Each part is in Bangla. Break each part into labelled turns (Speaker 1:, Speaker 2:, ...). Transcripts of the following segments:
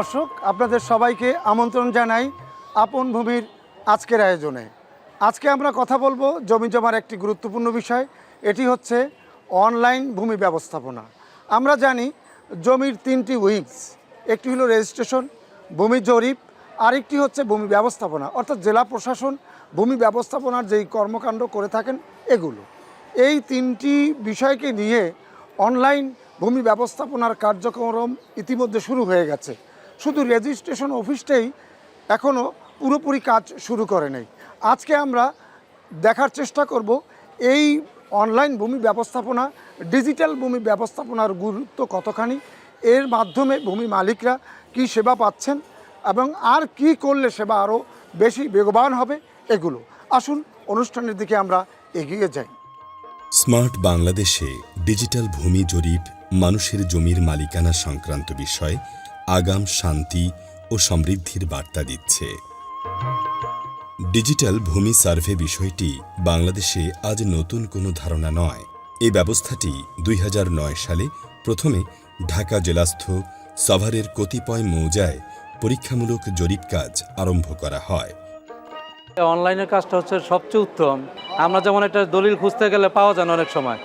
Speaker 1: দর্শক, আপনাদের সবাইকে আমন্ত্রণ জানাই আপন ভূমির আজকের আয়োজনে। আজকে আমরা কথা বলব জমি জমার একটি গুরুত্বপূর্ণ বিষয়, এটি হচ্ছে অনলাইন ভূমি ব্যবস্থাপনা। আমরা জানি জমির তিনটি উইংস একটি হলো রেজিস্ট্রেশন, ভূমি জরিপ, আরেকটি হচ্ছে ভূমি ব্যবস্থাপনা। অর্থাৎ জেলা প্রশাসন ভূমি ব্যবস্থাপনার যেই কর্মকাণ্ড করে থাকেন, এগুলো। এই তিনটি বিষয়কে নিয়ে অনলাইন ভূমি ব্যবস্থাপনার কার্যক্রম ইতিমধ্যে শুরু হয়ে গেছে। শুধু রেজিস্ট্রেশন অফিসটাই এখনও পুরোপুরি কাজ শুরু করে নেই। আজকে আমরা দেখার চেষ্টা করব এই অনলাইন ভূমি ব্যবস্থাপনা ডিজিটাল ভূমি ব্যবস্থাপনার গুরুত্ব কতখানি, এর মাধ্যমে ভূমি মালিকরা কি সেবা পাচ্ছেন এবং আর কি করলে সেবা আরও বেশি বেগবান হবে এগুলো। আসুন অনুষ্ঠানের দিকে আমরা এগিয়ে যাই।
Speaker 2: স্মার্ট বাংলাদেশে ডিজিটাল ভূমি জরিপ, মানুষের জমির মালিকানা সংক্রান্ত বিষয় আগাম শান্তি ও সমৃদ্ধির বার্তা দিচ্ছে। ডিজিটাল ভূমি সার্ভে বিষয়টি বাংলাদেশে আজ নতুন কোনো ধারণা নয়। এই ব্যবস্থাটি দুই হাজার নয় সালে প্রথমে ঢাকা জেলাস্থ সাভারের কতিপয় মৌজায় পরীক্ষামূলক জরিপ কাজ আরম্ভ করা হয়।
Speaker 3: অনলাইনের কাজটা হচ্ছে সবচেয়ে উত্তম। আমরা যেমন একটা দলিল খুঁজতে গেলে পাওয়া যায় অনেক সময়।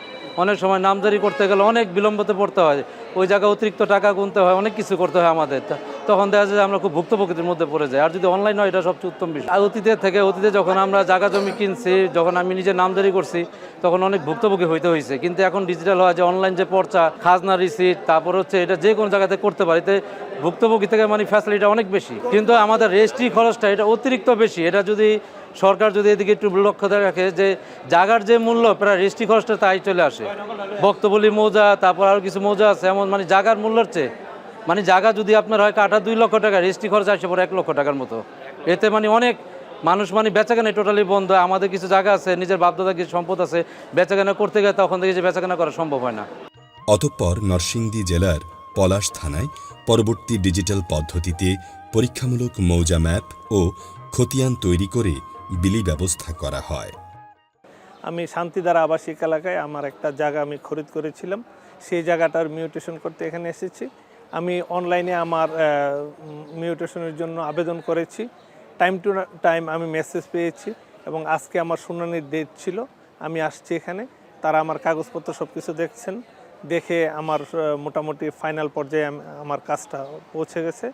Speaker 3: অনেক সময় নামজারি করতে গেলে অনেক বিলম্বতে পড়তে হয়। ওই জায়গায় অতিরিক্ত টাকা গুনতে হয়, অনেক কিছু করতে হয় আমাদের। তখন দেখা যায় আমরা খুব ভুক্তভোগীদের মধ্যে পড়ে যাই। আর যদি অনলাইন হয়, এটা সবচেয়ে উত্তম বিষয়। আর অতীতের থেকে, অতীতে যখন আমরা জায়গা জমি কিনছি, যখন আমি নিজে নামজারি করছি, তখন অনেক ভুক্তভোগী হইতে হয়েছে কিন্তু এখন ডিজিটাল হয় যে অনলাইন যে পর্চা, খাজনা রিসিট তারপর হচ্ছে এটা যে কোনো জায়গাতে করতে পারি। এতে ভুক্তভোগী থেকে মানে ফ্যাসিলিটি অনেক বেশি। কিন্তু আমাদের রেজিস্ট্রি খরচটা এটা অতিরিক্ত বেশি। এটা যদি সরকার যদি এদিকে একটু লক্ষ্য রাখে যে জাগার যে মূল্য, প্রায় রেজিস্ট্রি খরচটা তাই চলে আসে। বক্তবলী মৌজা, তারপর আরও কিছু মৌজা আছে, এমন মানে জাগার মূল্যের চেয়ে। মানে জায়গা যদি আপনার হয় কাটা দুই লক্ষ টাকা রেজিস্ট্রি খরচ আসে পরে এক লক্ষ টাকার মতো। এতে মানে অনেক মানুষ মানে বেচাকেনা টোটালি বন্ধ, আমাদের কিছু জায়গা আছে, নিজের বাপদাদা কিছু সম্পদ আছে, বেচাকেনা করতে গেলে তখন থেকে যে বেচাকেনা করা সম্ভব হয় না।
Speaker 2: অতঃপর নরসিংদী জেলার পলাশ থানায় পরবর্তী ডিজিটাল পদ্ধতিতে পরীক্ষামূলক মৌজা ম্যাপ ও খতিয়ান তৈরি করে বিলি ব্যবস্থা করা হয়।
Speaker 4: আমি শান্তিধারা আবাসিক এলাকায় আমার একটা জায়গা আমি খরিদ করেছিলাম। সেই জায়গাটার মিউটেশন করতে এখানে এসেছি। আমি অনলাইনে আমার মিউটেশনের জন্য আবেদন করেছি। টাইম টু টাইম আমি মেসেজ পেয়েছি এবং আজকে আমার শুনানির ডেট ছিল। আমি আসছি এখানে। তারা আমার কাগজপত্র সব কিছু দেখছেন। দেখে আমার মোটামুটি ফাইনাল পর্যায়ে আম- আমার কাজটা পৌঁছে গেছে।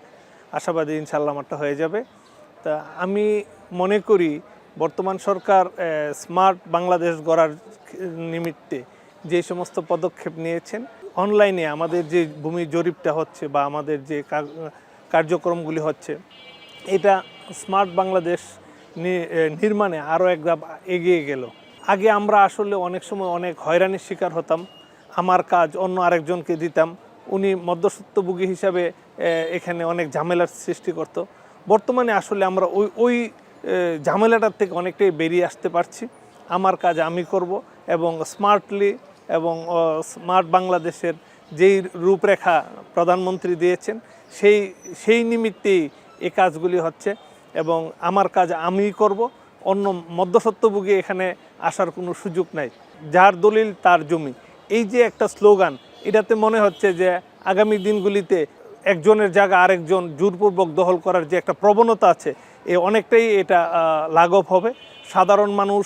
Speaker 4: আশাবাদী ইনশাল্লাহ আমারটা হয়ে যাবে। তা আমি মনে করি বর্তমান সরকার স্মার্ট বাংলাদেশ গড়ার নিমিত্তে যে সমস্ত পদক্ষেপ নিয়েছেন, অনলাইনে আমাদের যে ভূমি জরিপটা হচ্ছে বা আমাদের যে কার্যক্রমগুলি হচ্ছে, এটা স্মার্ট বাংলাদেশ নির্মাণে আরও এক ধাপ এগিয়ে গেল। আগে আমরা আসলে অনেক সময় অনেক হয়রানির শিকার হতাম, আমার কাজ অন্য আরেকজনকে দিতাম, উনি মধ্যস্বত্বভোগী হিসাবে এখানে অনেক ঝামেলার সৃষ্টি করত। বর্তমানে আসলে আমরা ওই ওই ঝামেলাটার থেকে অনেকটাই বেরিয়ে আসতে পারছি। আমার কাজ আমি করব এবং স্মার্টলি এবং স্মার্ট বাংলাদেশের যেই রূপরেখা প্রধানমন্ত্রী দিয়েছেন, সেই সেই নিমিত্তেই এ কাজগুলি হচ্ছে এবং আমার কাজ আমিই করব। অন্য মধ্যস্বত্বভোগী এখানে আসার কোনো সুযোগ নাই। যার দলিল তার জমি। এই যে একটা স্লোগান, এটাতে মনে হচ্ছে যে আগামী দিনগুলিতে একজনের জায়গা আরেকজন জোরপূর্বক দখল করার যে একটা প্রবণতা আছে, এ অনেকটাই এটা লাঘব হবে। সাধারণ মানুষ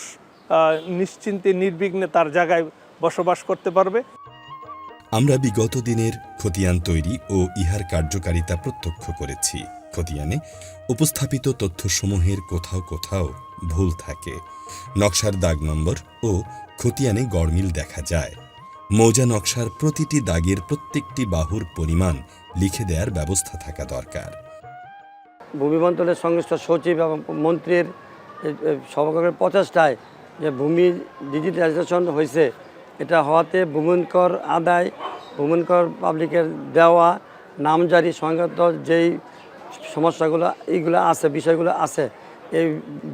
Speaker 4: নিশ্চিন্তে, নির্বিঘ্নে তার জায়গায় বসবাস করতে পারবে।
Speaker 2: আমরা বিগত দিনের খতিয়ান তৈরি ও ইহার কার্যকারিতা প্রত্যক্ষ করেছি। খতিয়ানে উপস্থাপিত তথ্যসমূহের কোথাও কোথাও ভুল থাকে। নকশার দাগ নম্বর ও খতিয়ানে গড়মিল দেখা যায়। মৌজা নকশার প্রতিটি দাগের প্রত্যেকটি বাহুর পরিমাণ লিখে দেওয়ার ব্যবস্থা থাকা দরকার।
Speaker 5: ভূমি মন্ত্রণালয়ের সংশ্লিষ্ট সচিব এবং মন্ত্রীর সভাপতির প্রচেষ্টায় যে ভূমি ডিজিটালাইজেশন হয়েছে, এটা হওয়াতে ভূমিকর আদায় ভূমিকর পাবলিকের দেওয়া নামজারি সংক্রান্ত যেই সমস্যাগুলো, এইগুলো আছে, বিষয়গুলো আছে, এই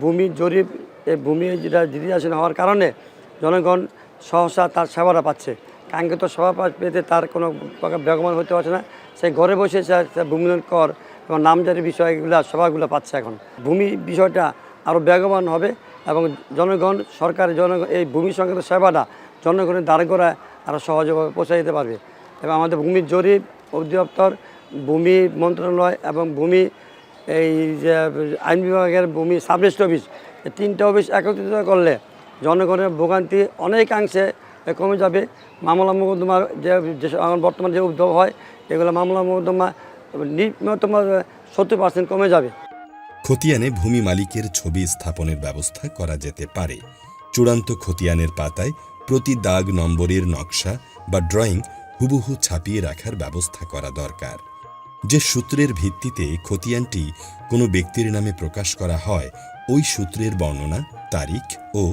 Speaker 5: ভূমি জরিপ, এই ভূমি যেটা ডিজিটালাইজেশন হওয়ার কারণে জনগণ সহসা তার সেবাটা পাচ্ছে। কাঙ্ক্ষিত পা- পেতে তার কোনো বেগমান হতে পারছে না। সে ঘরে বসে সে কর এবং নামজারি বিষয়গুলো, সভাগুলো পাচ্ছে এখন। ভূমি বিষয়টা আরও বেগবান হবে এবং জনগণ, সরকার জনগণ, এই ভূমি সংক্রান্ত সেবাটা জনগণের দ্বার করায় আরও সহজভাবে পৌঁছে দিতে পারবে। এবং আমাদের ভূমির জরিপ অধিদপ্তর, ভূমি মন্ত্রণালয় এবং ভূমি এই যে আইন বিভাগের ভূমি সাবরেস্ট অফিস, এই তিনটা অফিস একত্রিত করলে জনগণের ভোগান্তি অনেকাংশে কমে যাবে। মামলা মোকদ্দমার যে বর্তমানে যে উদ্যোগ হয়, এগুলো মামলা মোকদ্দমা নিম্নতম সত্তর পার্সেন্ট কমে যাবে।
Speaker 2: খতিয়ানে ভূমি মালিকের ছবি স্থাপনের ব্যবস্থা করা যেতে পারে। চূড়ান্ত খতিয়ানের পাতায় প্রতি দাগ নম্বরের নকশা বা ড্রয়িং হুবহু ছাপিয়ে রাখার ব্যবস্থা করা দরকার। যে সূত্রের ভিত্তিতে খতিয়ানটি কোনো ব্যক্তির নামে প্রকাশ করা হয় ওই সূত্রের বর্ণনা, তারিখ ও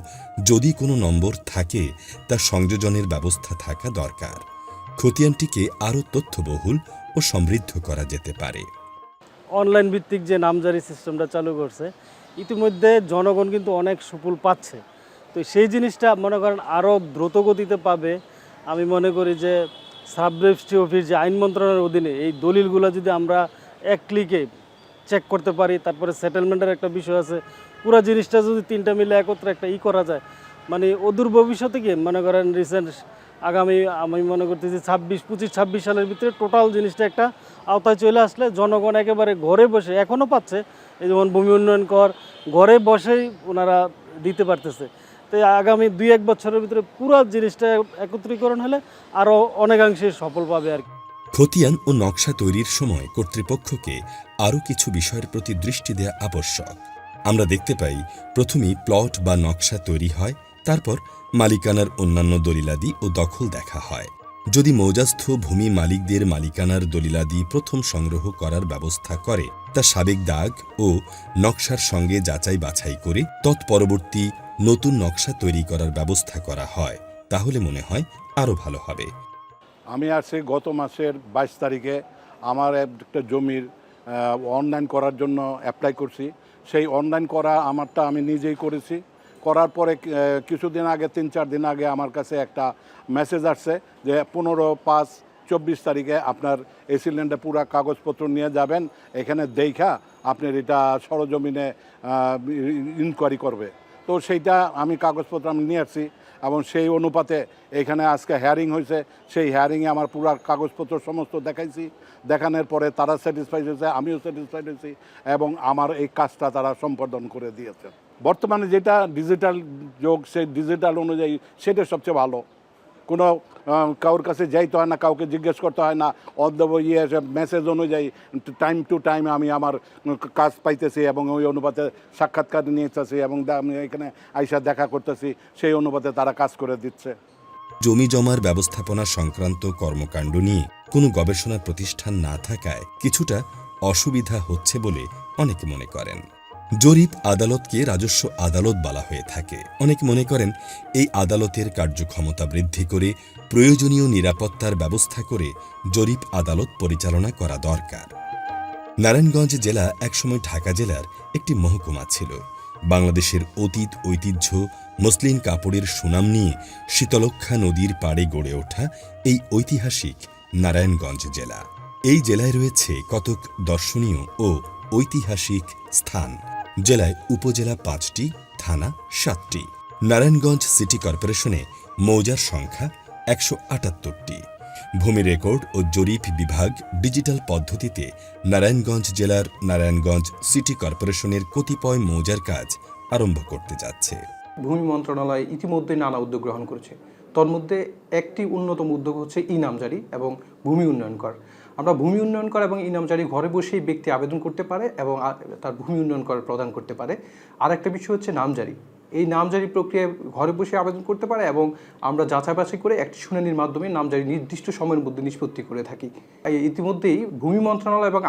Speaker 2: যদি কোনো নম্বর থাকে তা সংযোজনের ব্যবস্থা থাকা দরকার। খতিয়ানটিকে আরও তথ্যবহুল ও সমৃদ্ধ করা যেতে পারে।
Speaker 6: অনলাইন ভিত্তিক যে নামজারি সিস্টেমটা চালু করছে, ইতিমধ্যে জনগণ কিন্তু অনেক সুফল পাচ্ছে। তো সেই জিনিসটা মনে করেন আরও দ্রুত গতিতে পাবে। আমি মনে করি যে সাব রেজিস্ট্রি অফিস যে আইন মন্ত্রণালয়ের অধীনে এই দলিলগুলো যদি আমরা এক ক্লিকে চেক করতে পারি, তারপরে সেটেলমেন্টের একটা বিষয় আছে পুরো জিনিসটা যদি তিনটা মিলে একত্রে একটা ই করা যায় মানে অদূর ভবিষ্যতে কি, মনে করেন রিসেন্ট আগামী, আমি মনে করতেছি ছাব্বিশ, পঁচিশ, ছাব্বিশ সালের ভিতরে টোটাল জিনিসটা একটা আওতায় চলে আসলে জনগণ একেবারে ঘরে বসে এখনও পাচ্ছে, এই যেমন ভূমি উন্নয়ন কর, ঘরে বসেই ওনারা দিতে পারতেছে। তো আগামী দুই, এক বছরের ভিতরে পুরো জিনিসটা একত্রীকরণ হলে আরও অনেকাংশে সফল পাবে আর কি।
Speaker 2: খতিয়ান ও নকশা তৈরির সময় কর্তৃপক্ষকে আরও কিছু বিষয়ের প্রতি দৃষ্টি দেওয়া আবশ্যক। আমরা দেখতে পাই প্রথমেই প্লট বা নকশা তৈরি হয়, তারপর মালিকানার অন্যান্য দলিলাদি ও দখল দেখা হয়। যদি মৌজাস্থ ভূমি মালিকদের মালিকানার দলিলাদি প্রথম সংগ্রহ করার ব্যবস্থা করে, তা সাবেক দাগ ও নকশার সঙ্গে যাচাই বাছাই করে তৎপরবর্তী নতুন নকশা তৈরি করার ব্যবস্থা করা হয়, তাহলে মনে হয় আরও ভালো হবে।
Speaker 7: আমি আসছি গত মাসের বাইশ তারিখে। আমার একটা জমির অনলাইন করার জন্য অ্যাপ্লাই করছি। সেই অনলাইন করা আমারটা আমি নিজেই করেছি। করার পরে কিছুদিন আগে, তিন চার দিন আগে আমার কাছে একটা মেসেজ আসছে যে পনেরো পাঁচ চব্বিশ তারিখে আপনার এই সিলিন্ডার পুরা কাগজপত্র নিয়ে যাবেন। এখানে দেখা, আপনার এটা সরজমিনে ইনকোয়ারি করবে। তো সেইটা আমি কাগজপত্র আমি নিয়ে আসছি এবং সেই অনুপাতে এখানে আজকে হেয়ারিং হয়েছে। সেই হেয়ারিংয়ে আমার পুরো কাগজপত্র সমস্ত দেখাইছি। দেখানোর পরে তারা স্যাটিসফাইড হয়েছে, আমিও স্যাটিসফাইড হয়েছি এবং আমার এই কাজটা তারা সম্পাদন করে দিয়েছে। বর্তমানে যেটা ডিজিটাল যোগ, সেই ডিজিটাল অনুযায়ী সেটা সবচেয়ে ভালো। কোনো কারোর কাছে যাইতে হয় না, কাউকে জিজ্ঞেস করতে হয় না। অদ্যব ইয়ে মেসেজ অনুযায়ী টাইম টু টাইম আমি আমার কাজ পাইতেছি এবং ওই অনুপাতে সাক্ষাৎকার নিয়েছি এবং আমি এখানে আইসা দেখা করতেছি, সেই অনুপাতে তারা কাজ করে দিচ্ছে।
Speaker 2: জমি জমার ব্যবস্থাপনা সংক্রান্ত কর্মকাণ্ড নিয়ে কোনো গবেষণা প্রতিষ্ঠান না থাকায় কিছুটা অসুবিধা হচ্ছে বলে অনেকে মনে করেন। জরিপ আদালতকে রাজস্ব আদালত বলা হয়ে থাকে। অনেকে মনে করেন, এই আদালতের কার্যক্ষমতা বৃদ্ধি করে প্রয়োজনীয় নিরাপত্তার ব্যবস্থা করে জরিপ আদালত পরিচালনা করা দরকার। নারায়ণগঞ্জ জেলা, একসময় ঢাকা জেলার একটি মহকুমা ছিল। বাংলাদেশের অতীত ঐতিহ্য, মসলিন কাপড়ের সুনাম নিয়ে শীতলক্ষা নদীর পাড়ে গড়ে ওঠা এই ঐতিহাসিক নারায়ণগঞ্জ জেলা। এই জেলায় রয়েছে কতক দর্শনীয় ও ঐতিহাসিক স্থান। জেলায় উপজেলা পাঁচটি, থানা সাতটি। নারায়ণগঞ্জ সিটি কর্পোরেশনে মৌজার সংখ্যা একশো আটাত্তরটি। ভূমি রেকর্ড ও জরিপ বিভাগ ডিজিটাল পদ্ধতিতে নারায়ণগঞ্জ জেলার নারায়ণগঞ্জ সিটি কর্পোরেশনের কতিপয় মৌজার কাজ আরম্ভ করতে যাচ্ছে।
Speaker 8: ভূমি মন্ত্রণালয় ইতিমধ্যে নানা উদ্যোগ গ্রহণ করেছে। তন্মধ্যে একটি অন্যতম উদ্যোগ হচ্ছে ই নামজারি এবং ভূমি উন্নয়ন কর। আমরা ভূমি উন্নয়ন করা এবং ইনামজারি ঘরে বসেই ব্যক্তি আবেদন করতে পারে এবং তার ভূমি উন্নয়ন কর প্রদান করতে পারে। আর একটা বিষয় হচ্ছে নামজারি এই নামজারি প্রক্রিয়ায় ঘরে বসে আবেদন করতে পারে এবং আমরা যাচাই বাছাই করে একটি শুনানির মাধ্যমে নামজারি নির্দিষ্ট সময়ের মধ্যে নিষ্পত্তি করে থাকি। ইতিমধ্যেই ভূমি মন্ত্রণালয় এবং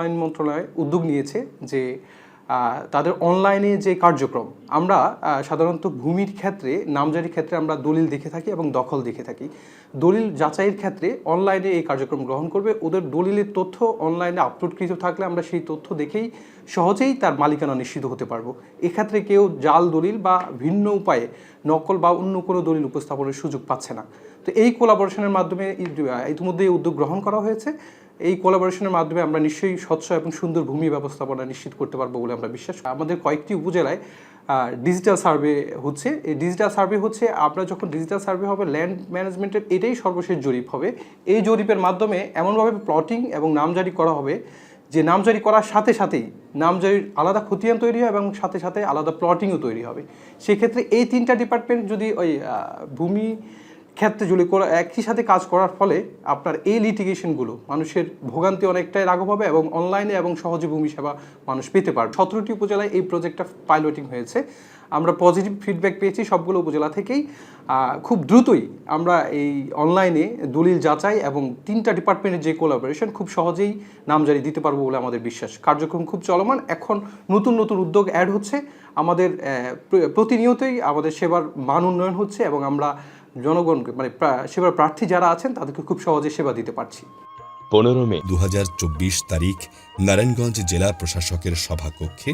Speaker 8: আইন মন্ত্রণালয় উদ্যোগ নিয়েছে যে তাদের অনলাইনে যে কার্যক্রম, আমরা সাধারণত ভূমির ক্ষেত্রে, নামজারির ক্ষেত্রে আমরা দলিল দেখে থাকি এবং দখল দেখে থাকি। দলিল যাচাইয়ের ক্ষেত্রে অনলাইনে এই কার্যক্রম গ্রহণ করবে। ওদের দলিলের তথ্য অনলাইনে আপলোডকৃত থাকলে আমরা সেই তথ্য দেখেই সহজেই তার মালিকানা নিশ্চিত হতে পারব। এক্ষেত্রে কেউ জাল দলিল বা ভিন্ন উপায়ে নকল বা অন্য কোনো দলিল উপস্থাপনের সুযোগ পাচ্ছে না। তো এই কোলাবোরেশনের মাধ্যমে ইতিমধ্যে উদ্যোগ গ্রহণ করা হয়েছে। এই কোলাবোরেশনের মাধ্যমে আমরা নিশ্চয়ই স্বচ্ছ এবং সুন্দর ভূমি ব্যবস্থাপনা নিশ্চিত করতে পারব বলে আমরা বিশ্বাস আমাদের কয়েকটি উপজেলায় ডিজিটাল সার্ভে হচ্ছে। এই ডিজিটাল সার্ভে হচ্ছে আপনার যখন ডিজিটাল সার্ভে হবে ল্যান্ড ম্যানেজমেন্টের এটাই সর্বশেষ জরিপ হবে। এই জরিপের মাধ্যমে এমনভাবে প্লটিং এবং নামজারি করা হবে যে নামজারি করার সাথে সাথেই নামজারির আলাদা খতিয়ান তৈরি হয় এবং সাথে সাথে আলাদা প্লটিংও তৈরি হবে। সেক্ষেত্রে এই তিনটা ডিপার্টমেন্ট যদি ওই ভূমি ক্ষেত্রে যদি করা একই সাথে কাজ করার ফলে আপনার এই লিটিগেশনগুলো মানুষের ভোগান্তি অনেকটাই লাঘব হবে এবং অনলাইনে এবং সহজে ভূমি সেবা মানুষ পেতে পারবে। সতেরোটি উপজেলায় এই প্রজেক্টটা পাইলটিং হয়েছে। আমরা পজিটিভ ফিডব্যাক পেয়েছি সবগুলো উপজেলা থেকেই। খুব দ্রুতই আমরা এই অনলাইনে দলিল যাচাই এবং তিনটা ডিপার্টমেন্টের যে কোলাবোরেশন খুব সহজেই নামজারি দিতে পারব বলে আমাদের বিশ্বাস। কার্যক্রম খুব চলমান। এখন নতুন নতুন উদ্যোগ অ্যাড হচ্ছে। আমাদের প্রতিনিয়তই আমাদের সেবার মান উন্নয়ন হচ্ছে এবং আমরা জনগণকে মানে সেবার প্রার্থী যারা আছেন তাদেরকে খুব সহজে সেবা দিতে পারছি।
Speaker 2: পনেরো মে। দু তারিখ নারায়ণগঞ্জ জেলা প্রশাসকের সভাকক্ষে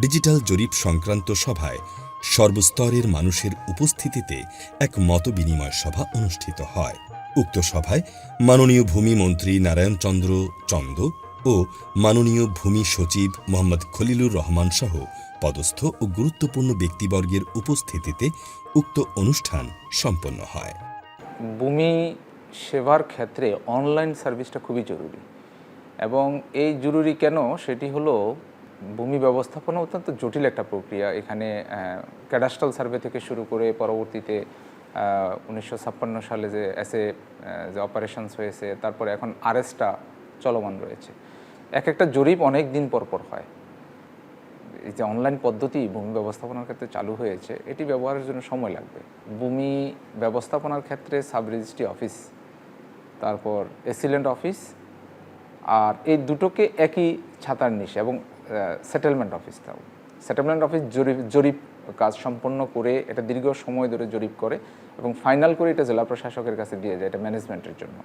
Speaker 2: ডিজিটাল জরিপ সংক্রান্ত সভায় সর্বস্তরের মানুষের উপস্থিতিতে এক মতবিনিময় সভা অনুষ্ঠিত হয়। উক্ত সভায় মাননীয় ভূমি মন্ত্রী নারায়ণচন্দ্র চন্দ ও মাননীয় ভূমি সচিব মোহাম্মদ খলিলুর রহমান সহ পদস্থ ও গুরুত্বপূর্ণ ব্যক্তিবর্গের উপস্থিতিতে উক্ত অনুষ্ঠান সম্পন্ন হয়।
Speaker 9: ভূমি সেবার ক্ষেত্রে অনলাইন সার্ভিসটা খুবই জরুরি। এবং এই জরুরি কেন? সেটি হলো ভূমি ব্যবস্থাপনা অত্যন্ত জটিল একটা প্রক্রিয়া। এখানে ক্যাডাস্ট্রাল সার্ভে থেকে শুরু করে পরবর্তীতে উনিশশো ছাপ্পান্ন সালে যে এসে যে অপারেশনস হয়েছে, তারপরে এখন আরএসটা চলমান রয়েছে। এক একটা জরিপ অনেক দিন পর পর হয়। এই যে অনলাইন পদ্ধতি ভূমি ব্যবস্থাপনার ক্ষেত্রে চালু হয়েছে, এটি ব্যবহারের জন্য সময় লাগবে। ভূমি ব্যবস্থাপনার ক্ষেত্রে সাব রেজিস্ট্রি অফিস তারপর এসিলেন্ট অফিস আর এই দুটোকে একই ছাতার নিচে এবং সেটেলমেন্ট অফিসটাও সেটেলমেন্ট অফিস জরিপ জরিপ কাজ সম্পন্ন করে, এটা দীর্ঘ সময় ধরে জরিপ করে এবং ফাইনাল করে এটা জেলা প্রশাসকের কাছে দিয়ে যায়, এটা ম্যানেজমেন্টের জন্য।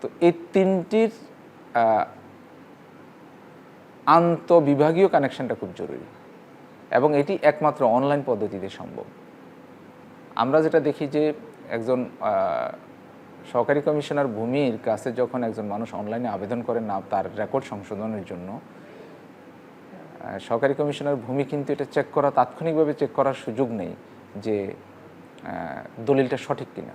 Speaker 9: তো এই তিনটির আন্তঃবিভাগীয় কানেকশনটা খুব জরুরি। এবং এটি একমাত্র অনলাইন পদ্ধতিতে সম্ভব। আমরা যেটা দেখি যে, একজন সহকারী কমিশনার ভূমির কাছে যখন একজন মানুষ অনলাইনে আবেদন করে না, তার রেকর্ড সংশোধনের জন্য সহকারী কমিশনার ভূমি কিন্তু এটা চেক করা, তাৎক্ষণিকভাবে চেক করার সুযোগ নেই যে দলিলটা সঠিক কিনা।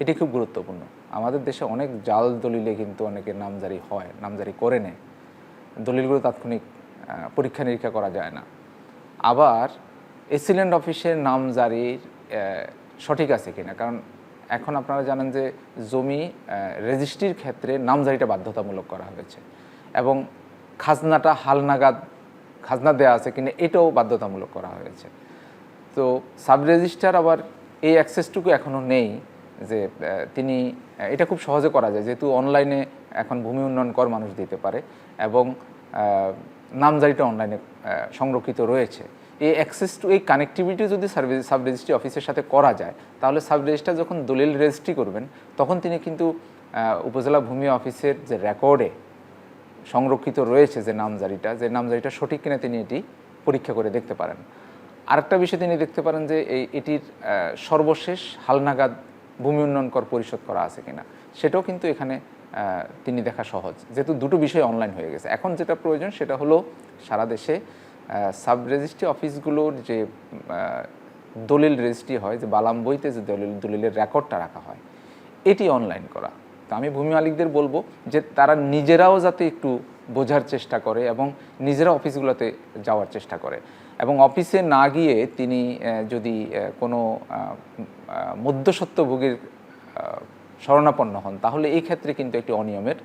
Speaker 9: এটি খুব গুরুত্বপূর্ণ। আমাদের দেশে অনেক জাল দলিলে কিন্তু অনেকে নামজারি হয়, নামজারি করে নেয়। দলিলগুলো তাৎক্ষণিক পরীক্ষা নিরীক্ষা করা যায় না। আবার এসিলেন্ট অফিসের নামজারির আহ, সঠিক আছে কিনা? কারণ এখন আপনারা জানেন যে জমি রেজিস্ট্রির ক্ষেত্রে নামজারিটা বাধ্যতামূলক করা হয়েছে এবং খাজনাটা হালনাগাদ খাজনা দেওয়া আছে কিনা এটাও বাধ্যতামূলক করা হয়েছে। তো সাব রেজিস্ট্রার আবার এই অ্যাক্সেসটুকু এখনও নেই। যে তিনি এটা খুব সহজে করা যায় যেহেতু অনলাইনে এখন ভূমি উন্নয়ন কর মানুষ দিতে পারে এবং নামজারিটা অনলাইনে সংরক্ষিত রয়েছে। এই অ্যাক্সেস টু এই কানেক্টিভিটি যদি সার্ভিস সাব রেজিস্ট্রি অফিসের সাথে করা যায়, তাহলে সাব রেজিস্ট্রার যখন দলিল রেজিস্ট্রি করবেন, তখন তিনি কিন্তু উপজেলা ভূমি অফিসের যে রেকর্ডে সংরক্ষিত রয়েছে যে নামজারিটা যে নামজারিটা সঠিক কিনা তিনি এটি পরীক্ষা করে দেখতে পারেন। আরেকটা বিষয় তিনি দেখতে পারেন যে, এই, এটির সর্বশেষ হালনাগাদ ভূমি উন্নয়ন কর পরিশোধ করা আছে কিনা, সেটাও কিন্তু এখানে তিনি দেখা সহজ। যেহেতু দুটো বিষয় অনলাইন হয়ে গেছে। এখন যেটা প্রয়োজন সেটা হলো সারা দেশে সাব রেজিস্ট্রি অফিসগুলোর যে দলিল রেজিস্ট্রি হয়, যে বালাম বইতে যে দলিল, দলিলের রেকর্ডটা রাখা হয়, এটি অনলাইন করা। তো আমি ভূমি মালিকদের বলব যে তারা নিজেরাও যাতে একটু বোঝার চেষ্টা করে এবং নিজেরা অফিসগুলোতে যাওয়ার চেষ্টা করে। এবং অফিসে না গিয়ে তিনি যদি কোনো মধ্যস্বত্বভোগীর শরণাপন্ন হন, তাহলে এই ক্ষেত্রে কিন্তু একটি অনিয়মের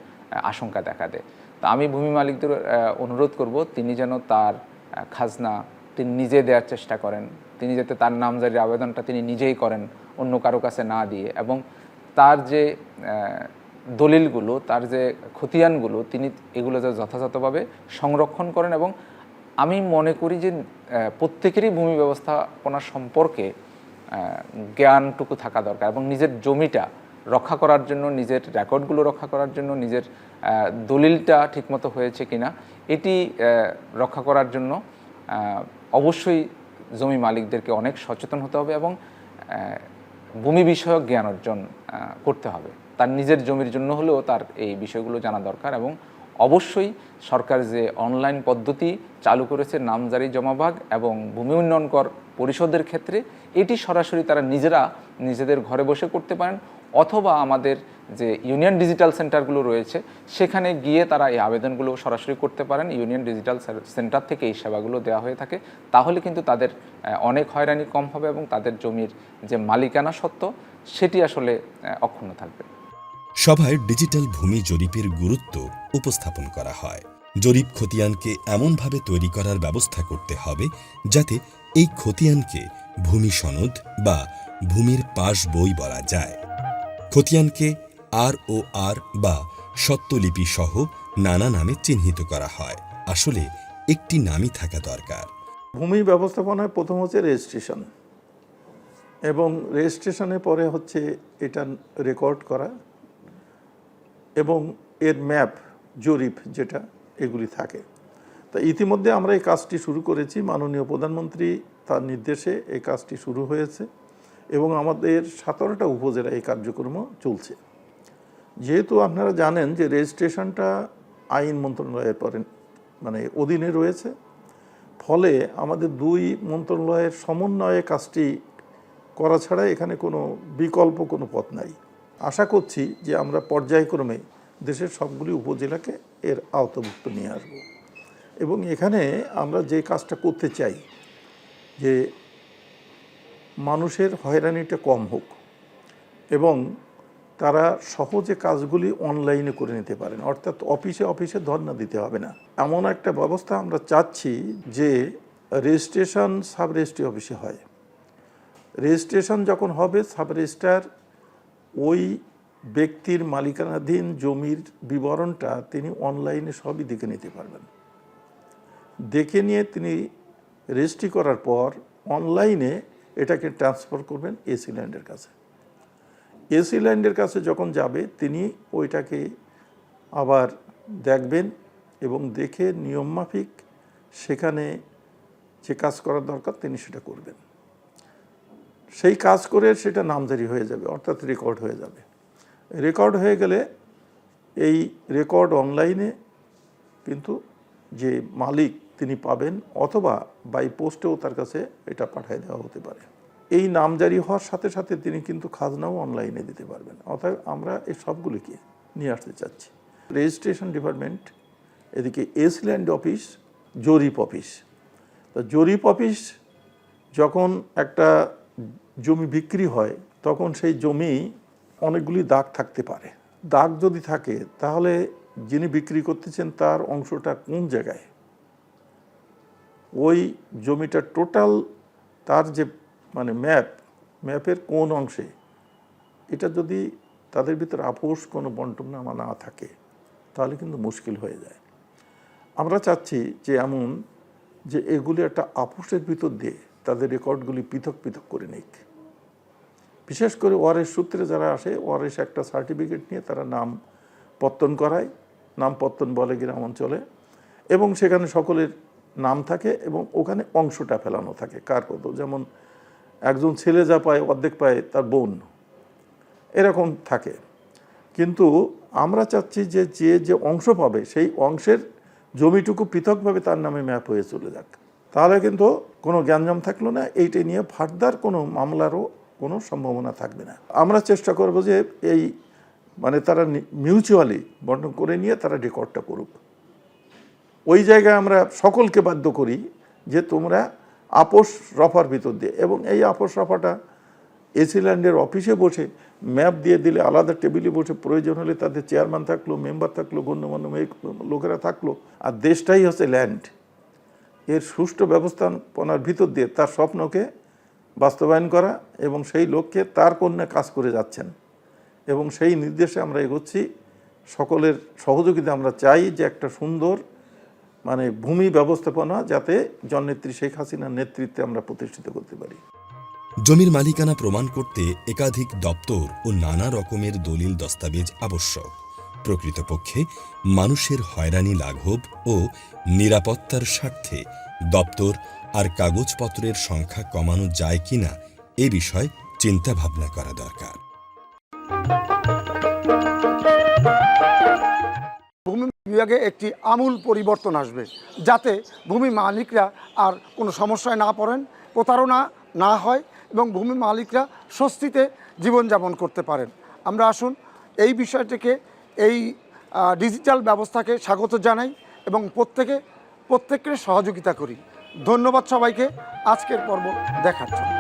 Speaker 9: আশঙ্কা দেখা দেয়। তা আমি ভূমি মালিকদের অনুরোধ করব, তিনি যেন তার খাজনা তিনি নিজে দেওয়ার চেষ্টা করেন, তিনি যাতে তার নামজারির আবেদনটা তিনি নিজেই করেন, অন্য কারও কাছে না দিয়ে। এবং তার যে দলিলগুলো, তার যে খতিয়ানগুলো তিনি এগুলো যথাযথভাবে সংরক্ষণ করেন এবং আমি মনে করি যে প্রত্যেকেরই ভূমি ব্যবস্থাপনা সম্পর্কে জ্ঞানটুকু থাকা দরকার এবং নিজের জমিটা রক্ষা করার জন্য, নিজের রেকর্ডগুলো রক্ষা করার জন্য, নিজের দলিলটা ঠিকমতো হয়েছে কিনা, এটি রক্ষা করার জন্য অবশ্যই জমি মালিকদেরকে অনেক সচেতন হতে হবে এবং ভূমি বিষয়ক জ্ঞান অর্জন করতে হবে। তার নিজের জমির জন্য হলেও তার এই বিষয়গুলো জানা দরকার এবং অবশ্যই সরকার যে অনলাইন পদ্ধতি চালু করেছে নামজারি জমাভাগ এবং ভূমি উন্নয়ন কর পরিশোধের ক্ষেত্রে, এটি সরাসরি তারা নিজেরা নিজেদের ঘরে বসে করতে পারেন অথবা আমাদের যে ইউনিয়ন ডিজিটাল সেন্টারগুলো রয়েছে, সেখানে গিয়ে তারা এই আবেদনগুলো সরাসরি করতে পারেন। ইউনিয়ন ডিজিটাল সেন্টার থেকে এই সেবাগুলো দেওয়া হয়ে থাকে। তাহলে কিন্তু তাদের অনেক হয়রানি কম হবে এবং তাদের জমির যে মালিকানা সত্ত্ব সেটি আসলে অক্ষুণ্ণ থাকবে।
Speaker 2: সভায় ডিজিটাল ভূমি জরিপের গুরুত্ব উপস্থাপন করা হয়। জরিপ খতিয়ানকে এমনভাবে তৈরি করার ব্যবস্থা করতে হবে যাতে এই খতিয়ানকে ভূমি সনদ বা ভূমির পাশ বই বলা যায়। খতিয়ানকে আর ও আর বা সত্যলিপি সহ নানা নামে চিহ্নিত করা হয়। আসলে একটি নামই থাকা দরকার।
Speaker 10: ভূমি ব্যবস্থাপনায় প্রথম হচ্ছে রেজিস্ট্রেশন এবং রেজিস্ট্রেশনের পরে হচ্ছে এটা রেকর্ড করা। এবং এর ম্যাপ, জরিপ যেটা, এগুলি থাকে। তা ইতিমধ্যে আমরা এই কাজটি শুরু করেছি। মাননীয় প্রধানমন্ত্রী তার নির্দেশে এই কাজটি শুরু হয়েছে এবং আমাদের সতেরোটা উপজেলা এই কার্যক্রম চলছে। যেহেতু আপনারা জানেন যে রেজিস্ট্রেশনটা আইন মন্ত্রণালয়ের পরে মানে অধীনে রয়েছে, ফলে আমাদের দুই মন্ত্রণালয়ের সমন্বয়ে কাজটি করা ছাড়া এখানে কোনো বিকল্প কোনো পথ নাই। আশা করছি যে আমরা পর্যায়ক্রমে দেশের সবগুলি উপজেলাকে এর আওতাভুক্ত নিয়ে আসব। এবং এখানে আমরা যে কাজটা করতে চাই, যে মানুষের হয়রানিটা কম হোক এবং তারা সহজে কাজগুলি অনলাইনে করে নিতে পারেন, অর্থাৎ অফিসে অফিসে ধর্ণা দিতে হবে না। এমন একটা ব্যবস্থা আমরা চাচ্ছি যে রেজিস্ট্রেশন সাব রেজিস্ট্রি অফিসে হয়। রেজিস্ট্রেশন যখন হবে, সাব রেজিস্ট্রার ওই ব্যক্তির মালিকানাধীন জমির বিবরণটা তিনি অনলাইনে সবই দেখে নিতে পারবেন। দেখে নিয়ে তিনি রেজিস্ট্রি করার পর অনলাইনে এটাকে ট্রান্সফার করবেন এসি ল্যান্ডের কাছে। এসি ল্যান্ডের কাছে যখন যাবে, তিনি ওইটাকে আবার দেখবেন এবং দেখে নিয়মমাফিক সেখানে যে কাজ করার দরকার তিনি সেটা করবেন। সেই কাজ করে সেটা নামজারি হয়ে যাবে, অর্থাৎ রেকর্ড হয়ে যাবে। রেকর্ড হয়ে গেলে এই রেকর্ড অনলাইনে কিন্তু যে মালিক তিনি পাবেন অথবা বাই পোস্টেও তার কাছে এটা পাঠিয়ে দেওয়া হতে পারে। এই নামজারি হওয়ার সাথে সাথে তিনি কিন্তু খাজনাও অনলাইনে দিতে পারবেন। অর্থাৎ আমরা এই সবগুলিকে নিয়ে আসতে চাচ্ছি। রেজিস্ট্রেশন ডিপার্টমেন্ট এদিকে এসল্যান্ড অফিস জরিপ অফিস তো জরিপ অফিস যখন একটা জমি বিক্রি হয়, তখন সেই জমি অনেকগুলি দাগ থাকতে পারে। দাগ যদি থাকে, তাহলে যিনি বিক্রি করতেছেন তার অংশটা কোন জায়গায়? ওই জমিটা টোটাল তার যে মানে ম্যাপ, ম্যাপের কোন অংশে? এটা যদি তাদের ভিতর আপোষ কোনো বন্টনামা না থাকে, তাহলে কিন্তু মুশকিল হয়ে যায়। আমরা চাচ্ছি যে এমন, যে এগুলি একটা আপোষের ভিতর দিয়ে তাদের রেকর্ডগুলি পৃথক পৃথক করে নিক। বিশেষ করে ওয়ারেস সূত্রে যারা আসে ওয়ারেস একটা সার্টিফিকেট নিয়ে তারা নাম পত্তন করায়, নাম পত্তন বলে গ্রাম অঞ্চলে, এবং সেখানে সকলের নাম থাকে এবং ওখানে অংশটা ফেলানো থাকে কার কত যেমন একজন ছেলে যা পায়, অর্ধেক পায় তার বোন। এরকম থাকে। কিন্তু আমরা চাচ্ছি যে যে যে অংশ পাবে, সেই অংশের জমিটুকু পৃথকভাবে তার নামে ম্যাপ হয়ে চলে যাক। তাহলে কিন্তু কোনো জ্ঞানজাম থাকল না, এইটা নিয়ে ফার্দার কোনো মামলারও কোনো সম্ভাবনা থাকবে না। আমরা চেষ্টা করব যে এই মানে তারা মিউচুয়ালি বন্টন করে নিয়ে তারা রেকর্ডটা করুক। ওই জায়গায় আমরা সকলকে বাধ্য করি যে তোমরা আপোষ রফার ভিতর দিয়ে, এবং এই আপোষ রফাটা এসিল্যান্ডের অফিসে বসে ম্যাপ দিয়ে দিলে, আলাদা টেবিলে বসে প্রয়োজন হলে তাদের চেয়ারম্যান থাকল, মেম্বার থাকল, গণ্যমান্য লোকেরা থাকল, আর দেশটাই হচ্ছে ল্যান্ড। এর সুষ্ঠু ব্যবস্থাপনার ভিতর দিয়ে তার স্বপ্নকে বাস্তবায়ন করা এবং সেই লক্ষ্যে তার কন্যা কাজ করে যাচ্ছেন। এবং সেই নির্দেশে আমরা এগোচ্ছি। সকলের সহযোগিতা আমরা চাই যে একটা সুন্দর মানে ভূমি ব্যবস্থাপনা যাতে জননেত্রী শেখ হাসিনার নেতৃত্বে আমরা প্রতিষ্ঠিত করতে পারি।
Speaker 2: জমির মালিকানা প্রমাণ করতে একাধিক দপ্তর ও নানা রকমের দলিল দস্তাবেজ আবশ্যক। প্রকৃতপক্ষে মানুষের হয়রানি, লাঘব ও নিরাপত্তার স্বার্থে দপ্তর আর কাগজপত্রের সংখ্যা কমানো যায় কিনা এ বিষয়ে চিন্তাভাবনা করা দরকার।
Speaker 1: ভূমি বিভাগে একটি আমূল পরিবর্তন আসবে যাতে ভূমি মালিকরা আর কোনো সমস্যায় না পড়েন, প্রতারণা না হয় এবং ভূমি মালিকরা স্বস্তিতে জীবনযাপন করতে পারেন। আমরা আসুন এই বিষয়টিকে এই ডিজিটাল ব্যবস্থাকে স্বাগত জানাই এবং প্রত্যেকে প্রত্যেকের সহযোগিতা করি। ধন্যবাদ সবাইকে। আজকের পর্ব দেখার জন্য।